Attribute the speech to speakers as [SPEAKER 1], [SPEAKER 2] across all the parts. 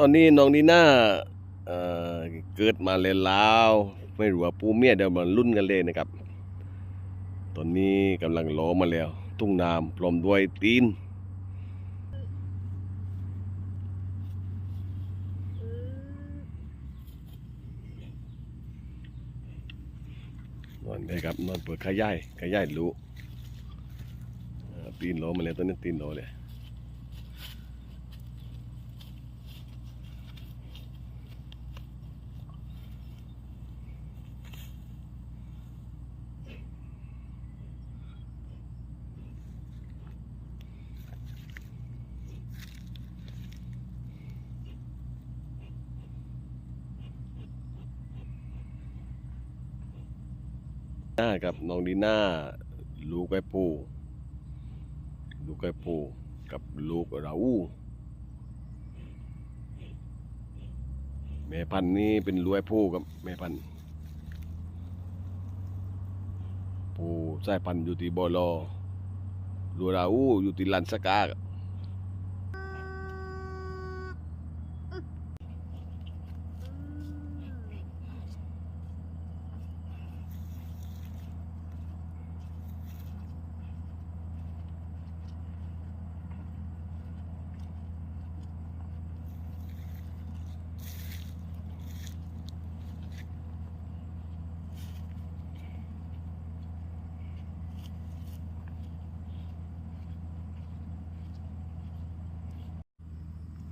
[SPEAKER 1] ตอนนี้น้องนีน่าเเกิดมาเลยลาวไม่รู้ว่าปูเมียเดี๋ยวมันรุ่นกันเลยนะครับ ตอนนี้กำลังล้อมาแล้ว ทุ่งนามพร้อมด้วยตีนนอนได้ครับนอนเปิดขยายขยายรู้ตีนล้อมาแล้วตอนนี้ตีนล้อเลย น้ากับน้องดีน่าลูกไอ้ปูลูกไอ้ปูกับลูกราอูแม่พันธุ์นี่เป็นลูกไอ้ปูกับแม่พันธุ์ปูสายพันธุ์อยู่ที่บอลอลูราอูอยู่ที่ลันสกาครับ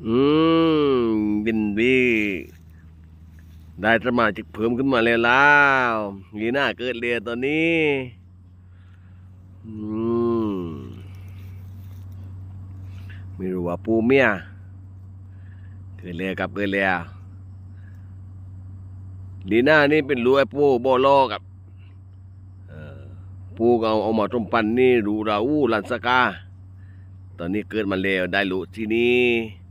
[SPEAKER 1] อืมบินบีได้สมาชิกเพิ่มขึ้นมาแล้วแล้วลีน่าเกิดเรียตอนนี้ อืมไม่รู้ว่าปูเมียเกิดเรียกับเกิดเรียลีน่านี่เป็นรู้ไอ้ปูโบโลกับปูก็เอาเอามาต้มปันนี่รูราอู้ลันสกา ตอนนี้เกิดมาแล้วได้รู้ที่นี่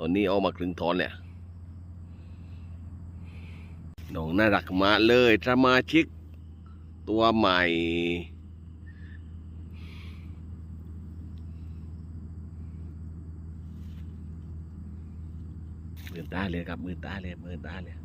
[SPEAKER 1] ตอนนี้เอามาครึ่งทอนเนี่ยน้องน่ารักมาเลยสมาชิก ตัวใหม่ มือตาเลยครับ มือตาเลย มือตาเลย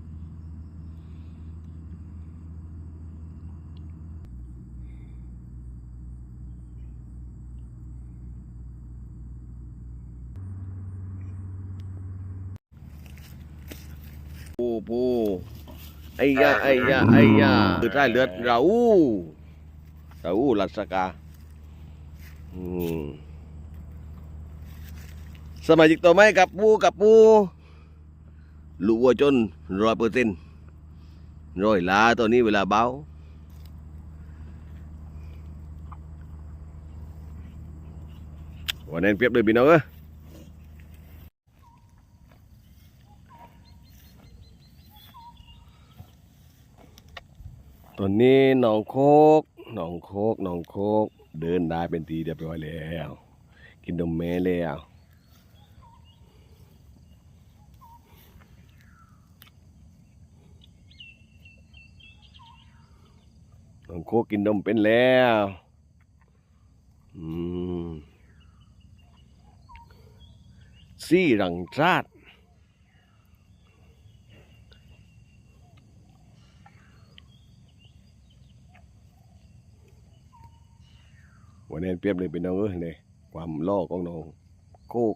[SPEAKER 1] ปูปูไอ้ยาไอ้ยาไอ้ยาคือใต้เลือดเราเราลัสกาอืมสมาชิกตัวไม่กับปูกับปูลูกวัวจนร้อยเปอร์เซ็นต์ร้อยลาตัวนี้เวลาเบาวันนั้เปียบเลยพี่น้องเอ้ ตอนนี้หนองโคกหนองโคกหนองโคก เดินได้เป็นทีเรียบร้อยแล้ว กินนมแม่แล้วหนองโคกกินนมเป็นแล้วอืมซี่รังชาติ วันนี้เปรียบเลยเป็นน้องเอ้ยเลยความล่อของน้องโคก